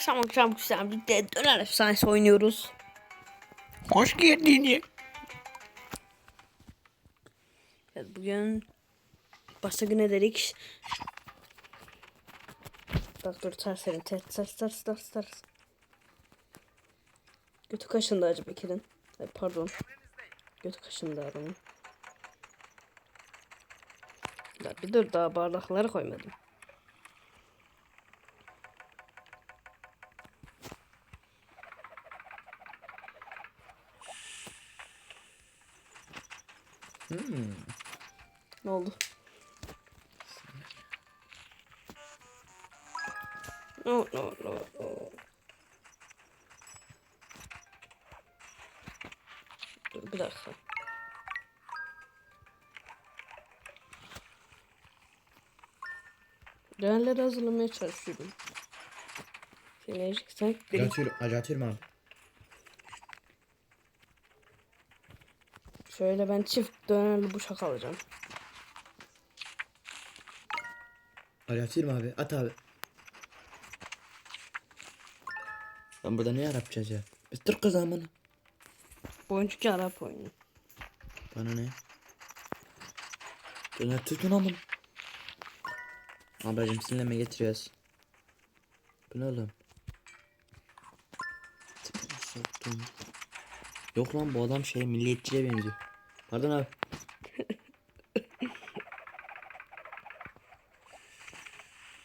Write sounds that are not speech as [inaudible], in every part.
Akşam akşam güzel bir de döner efsanesi oynuyoruz. Hoş geldin. Evet bugün başta güne dedik. Bak dur ters elin ters ters ters ters ters. Götü kaşındı Bekir'in. Ay, pardon. Götü kaşındı adamın. Ya bir dur daha bardakları koymadım. Ne oldu? No no no no. Dur bir dakika. Değerleri hazırlamaya çalışıyorum. Deneyeceksen Acı atıyorum, acı atıyorum abi. Şöyle ben çift dönerli bıçak alacağım. Acı atıyorum abi. At abi. Ben burada ne yapacağız ya? Biz Türk kız amına. Boncuk Arap oyunu. Bana ne? Döner Türk'ün amına. Ablacım sinirlenme getiriyoruz. Bu ne oğlum? Yok lan bu adam şey milliyetçiye benziyor. Pardon abi.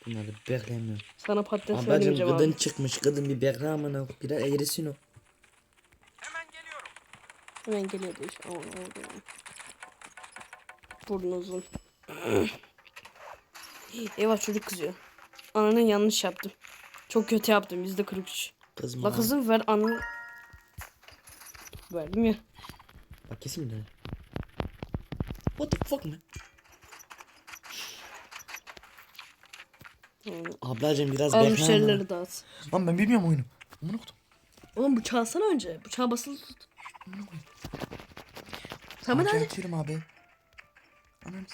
Bunları beklemiyorum. Sana patates vermeyeceğim kadın abi. çıkmış kadın bir bekle amına. Gider eğrisin o. Hemen geliyordu iş. Aman oldu yani. Burnu uzun. [clears throat] Eyvah çocuk kızıyor. Ananın yanlış yaptım. Çok kötü yaptım. Yüzde 43. Kızma. La kızım ver ananı. Verdim ya. Bak kesin mi döner? What the fuck man? Hmm. Ablacım biraz Al bekle müşterileri amına. dağıt. Lan ben bilmiyorum oyunu. Amına koydum. Oğlum bıçağı alsana önce. Bıçağı basılı tut. Tamam Acı hadi. atıyorum abi. Anam.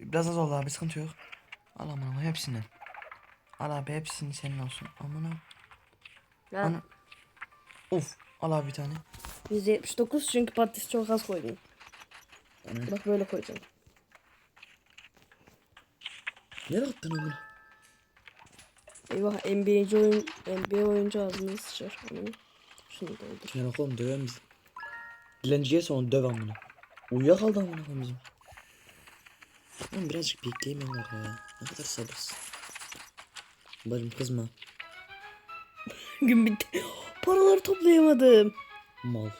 Biraz az oldu abi sıkıntı yok. Al amına hepsinden. Al abi hepsini senin olsun. Amına. Ya, Ana. Of. Al abi bir tane. %79 çünkü patates çok az koydum. Ana. Bak böyle koyacağım. Nereye attın amına? Eyvah NBA'ci oyun NBA oyuncu ağzına sıçar. Ananı. Şunu da öldür. Sen oğlum döver misin? Dilenciye sonra döv amına. Uyuyakaldı amına koyayım bizim. Oğlum birazcık bekleyeyim onları ya. Ne kadar sabırsız. Bacım kızma. [laughs] Gün bitti. Paraları toplayamadım. Mal.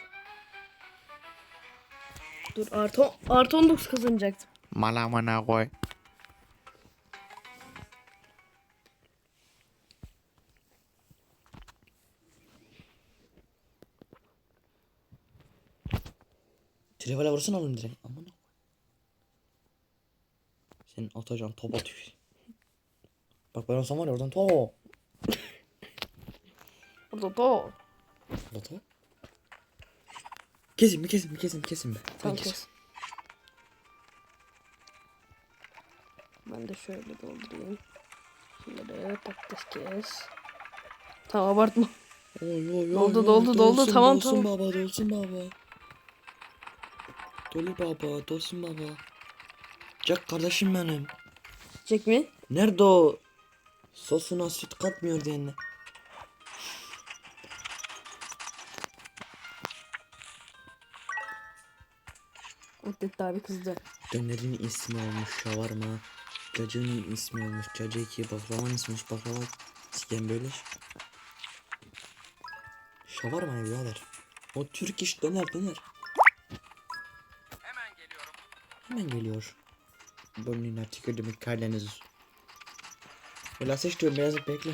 Dur artı, artı 19 kazanacaktım. Malamana koy. Trivela vursun oğlum direkt. Aman. Senin atacağın top atıyor. Bak ben olsam var ya oradan top. Burada da. Lata. Kesin mi kesin mi kesin mi kesin mi? Tamam Ben kes. Ben de şöyle doldurayım. Şöyle patates kes. Tamam abartma. Oy, oy, oy, Doldu, oy, doldu, doldu. dolsun, Tamam, dolsun tamam. baba dolsun baba. Dolu baba dolsun baba. Jack kardeşim benim. Çek mi? Nerede o? Sosuna süt katmıyor diyenler. Atlet abi kızdı. Dönerin ismi olmuş şavarma. Cacığın ismi olmuş cacıki. Baklavanın ismi olmuş baklava. Siken böyle. iş. Şavarma ne birader. O Türk iş döner döner. Hemen geliyorum. Hemen geliyor. Burnuna tükürdüm Karadeniz. Öyle seçtiyorum birazcık bekle.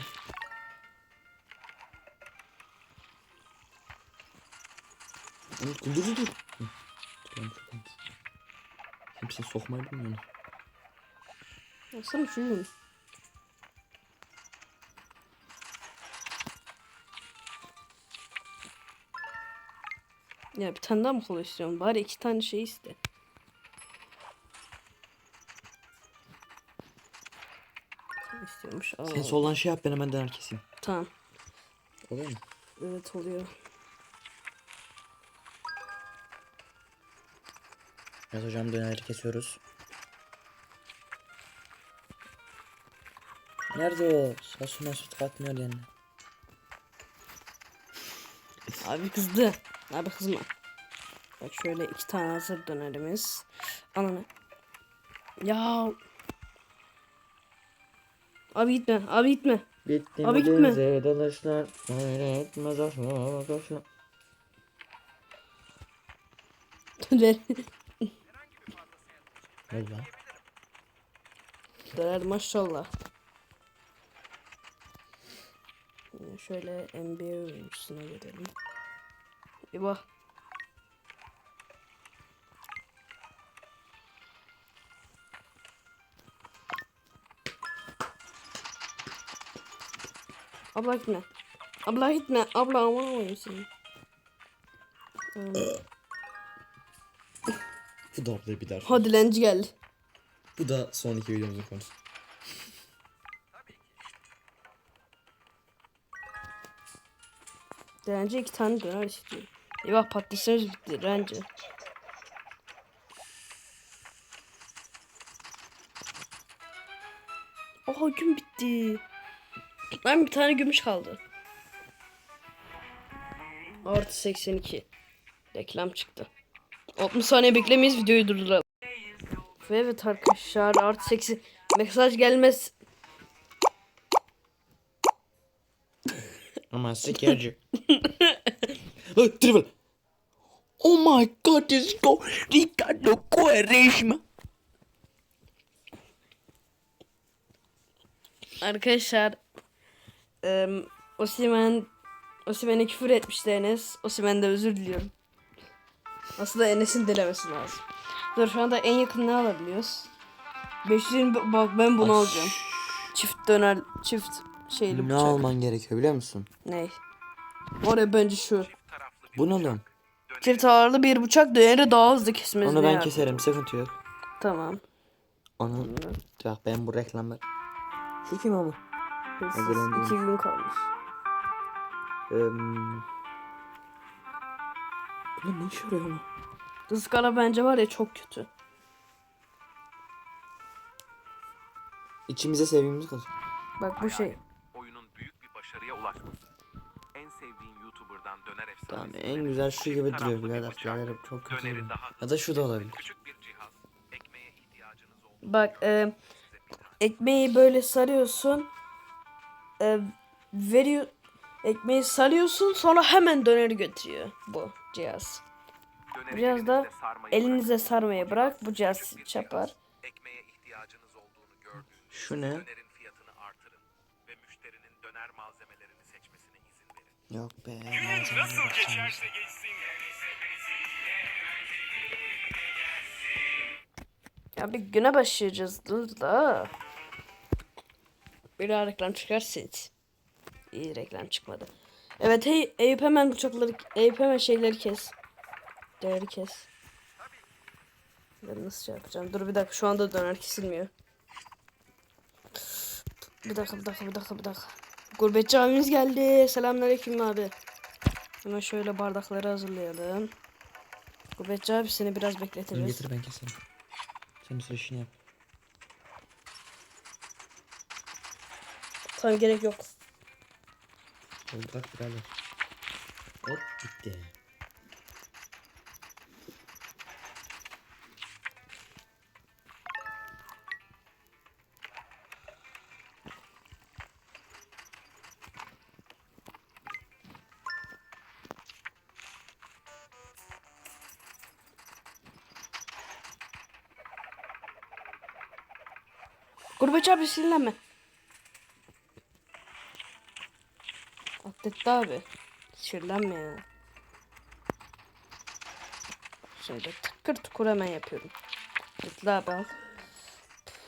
Dur dur dur. Tamam tamam. Kimse sokmayı bilmiyor. Baksana şunu. Ya bir tane daha mı kola istiyorum? Bari iki tane şey iste. İstiyormuş. Sen soldan şey yap ben hemen döner keseyim. Tamam. Oluyor mu? Evet oluyor. Evet hocam döneri kesiyoruz. Nerede o? Saçma süt katmıyor yani. Abi kızdı. Abi kızma. Bak şöyle iki tane hazır dönerimiz. Ananı. Ya. Abi gitme. Abi gitme. Bitti Abi gitme. dolaşlar. Öyle etmez aşma. Döner. Lan? Döner maşallah. Yine Şöyle NBA oyuncusuna gidelim. Bak. Abla gitme. Abla gitme. Abla aman olayım seni. Hmm. Bu da ablayı bir daha. Hadi lenci geldi. Bu da son iki videomuzun konusu. Direnci iki tane döner istiyor. Eyvah patatesimiz bitti direnci. Oha gün bitti. Lan bir tane gümüş kaldı. Artı 82. Reklam çıktı. 60 saniye beklemeyiz videoyu durduralım. Ve evet arkadaşlar artı 80 mesaj gelmez. [laughs] Ama sikerci. [laughs] Trevor. Oh my god, this go Ricardo Quaresma. Arkadaşlar eee Osimen Osimen'e küfür etmişti Enes. Osimen'de özür diliyorum. Aslında Enes'in dilemesi lazım. Dur şu anda en yakın ne alabiliyoruz? 520 bak ben bunu alacağım. Çift döner çift şeyli Ne bıçak. alman gerekiyor biliyor musun? Ne? Oraya bence şu. Bu ne lan? Çift ağırlı bir bıçak döneri daha hızlı kesmez. Onu ben keserim sıkıntı yok. Tamam. Onu bak ben bu reklamlar. Şu kim ama? Hırsız. İki gün kalmış. Eee... Bu ne işe yarıyor ama? Rızgara bence var ya çok kötü. İçimize sevgimiz kalsın. Bak bu şey. oyunun büyük bir başarıya ulaşması. En sevdiğin YouTuber'dan döner efsanesi. Tamam en güzel şu gibi duruyor birader. Birader çok kötü. Ya da şu da olabilir. Küçük bir cihaz. Ekmeğe ihtiyacınız olduğu Bak e, ekmeği böyle sarıyorsun. E, veriyor ekmeği sarıyorsun sonra hemen döneri götürüyor bu cihaz. Biraz da sarmayı elinize sarmaya bırak bu cihaz çapar. cihaz, Ekmeğe ihtiyacınız olduğunu gördüğünüzde Şu ne? dönerin fiyatını artırın ve müşterinin döner malzemelerini seçmesine izin verin. Yok be. Nasıl geçerse Ya bir güne başlayacağız dur da. Bir daha reklam çıkarsınız. İyi reklam çıkmadı. Evet hey Eyüp hemen bıçakları Eyüp hemen şeyleri kes. Döneri kes. Ben nasıl şey yapacağım? Dur bir dakika şu anda döner kesilmiyor. Bir dakika bir dakika bir dakika bir dakika. Gurbetçi abimiz geldi. Selamünaleyküm abi. Hemen şöyle bardakları hazırlayalım. Gurbetçi abi seni biraz Bunu bekleteceğiz. getir ben keserim. Sen bir işini yap. Tamam gerek yok. Oldu bak birader. Hop bitti. Gurbetçi abi sinirlenme. Atletti abi. Sinirlenme ya. Şöyle tıkır tıkır hemen yapıyorum. Atletli abi.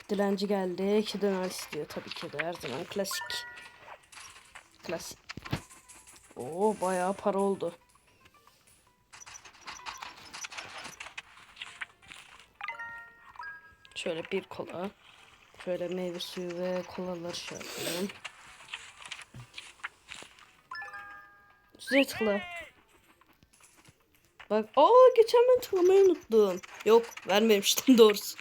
Dilenci geldi. İki döner istiyor tabii ki de her zaman klasik. Klasik. Oo bayağı para oldu. Şöyle bir kola. Şöyle meyve suyu ve kolaları şey yapalım. Üstüne tıkla. Bak aa geçen ben tıklamayı unuttum. Yok vermemiştim [laughs] doğrusu.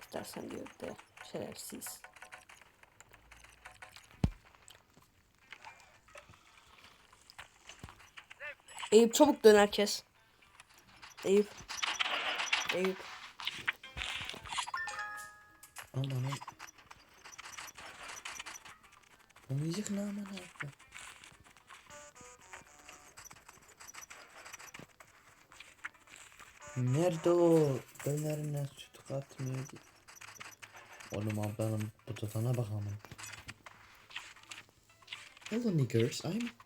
İstersen diyor de şerefsiz. Eyüp çabuk dön herkes. Eyüp. Eyüp. Allah'ım. O müzik ne aman abi. Nerede o? Dönerine süt katmıyor ki. Oğlum ablanın bu tutana bakalım. Hello niggers, I'm...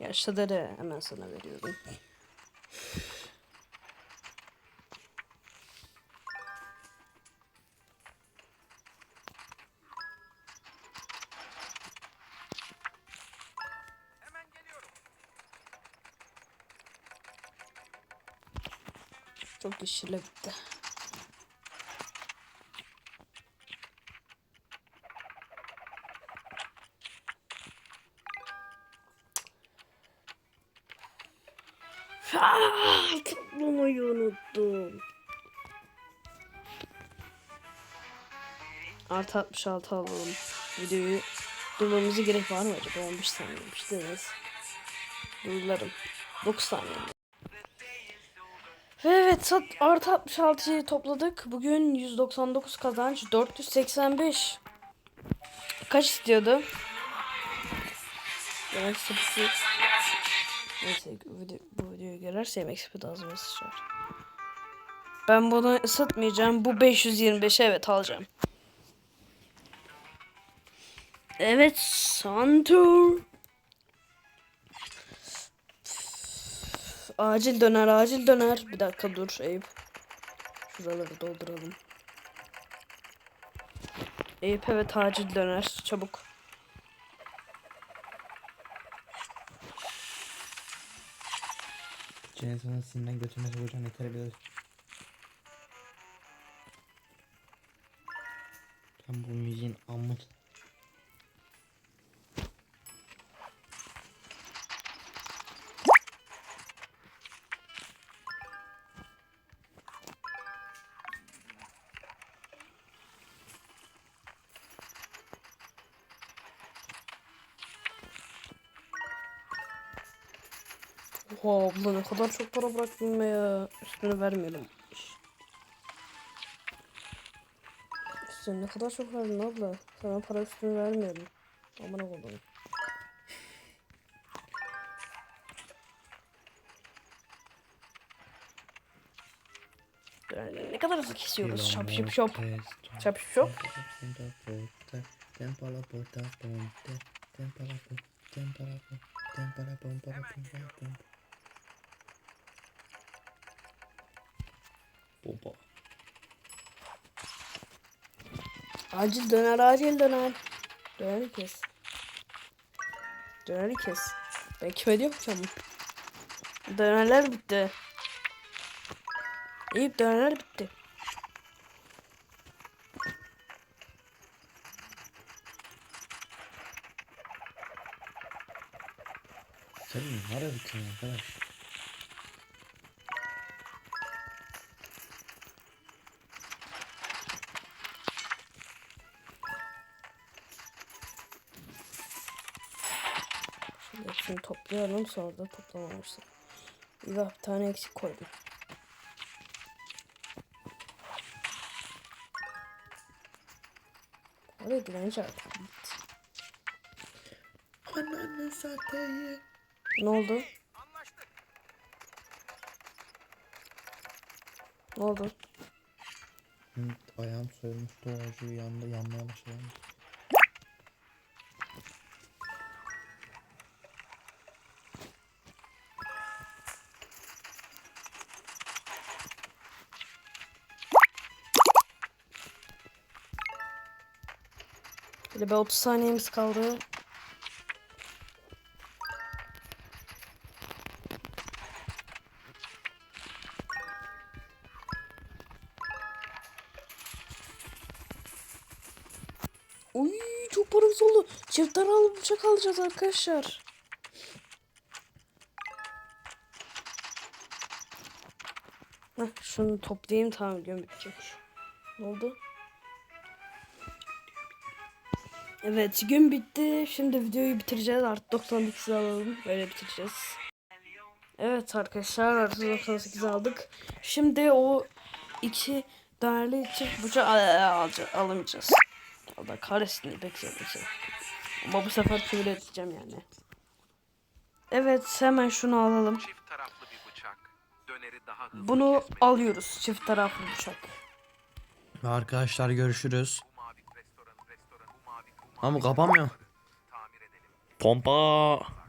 Yaşlıları hemen sana veriyorum. Çok işle bitti. Aa, tıklamayı unuttum. Artı 66 alalım. Videoyu durmamıza gerek var mı acaba? 15 saniyemiş deriz. Durlarım. 9 saniye. Ve evet sat artı 66'yı topladık. Bugün 199 kazanç 485. Kaç istiyordu? Yemek sepeti. Neyse video, bu videoyu görürse yemek sepeti ağzıma sıçrar. Ben bunu ısıtmayacağım. Bu 525 evet alacağım. Evet Santur. Acil döner, acil döner. Bir dakika dur Eyüp. Şuraları dolduralım. Eyüp evet acil döner. Çabuk. Sana sinirden götüne sokacağım yeter biraz. Tam bu müziğin amı. Oha abla ne kadar çok para bıraktın be ya. Üstünü vermeyelim. Sen ne kadar çok verdin abla. Sana para üstünü vermiyorum. Amına koyayım. Yani ne kadar hızlı kesiyoruz. Şap şip şop. Şap şip şop. Bomba. Acil döner acil döner. Döneri kes. Döneri kes. Ben kime diyorum ki ama. Dönerler bitti. İyi dönerler bitti. Sen nereye gittin arkadaş? Şimdi topluyorum sonra da toplamamıştım. İyi bir tane eksik koydum. Oraya direnci artık bitti. Ananı satayım. Ne oldu? Anlaştık. Ne oldu? Hı, ayağım soyulmuş doğacı yandı yanmaya başladı. De bir 30 saniyemiz kaldı. Uy çok paramız oldu. Çift taralı bıçak alacağız arkadaşlar. Heh, şunu toplayayım tamam gün bitecek. Ne oldu? Evet gün bitti. Şimdi videoyu bitireceğiz. Artık 98 alalım. Böyle bitireceğiz. Evet arkadaşlar artık 98 aldık. Şimdi o iki değerli çift bıçak al- alacağız, alamayacağız. Allah kahretsin beklemesin. Ama bu sefer küfür edeceğim yani. Evet hemen şunu alalım. Çift taraflı bir bıçak. Döneri daha hızlı Bunu alıyoruz. Çift taraflı bıçak. Arkadaşlar görüşürüz. Bu mavi restoran, restoran, bu mavi, bu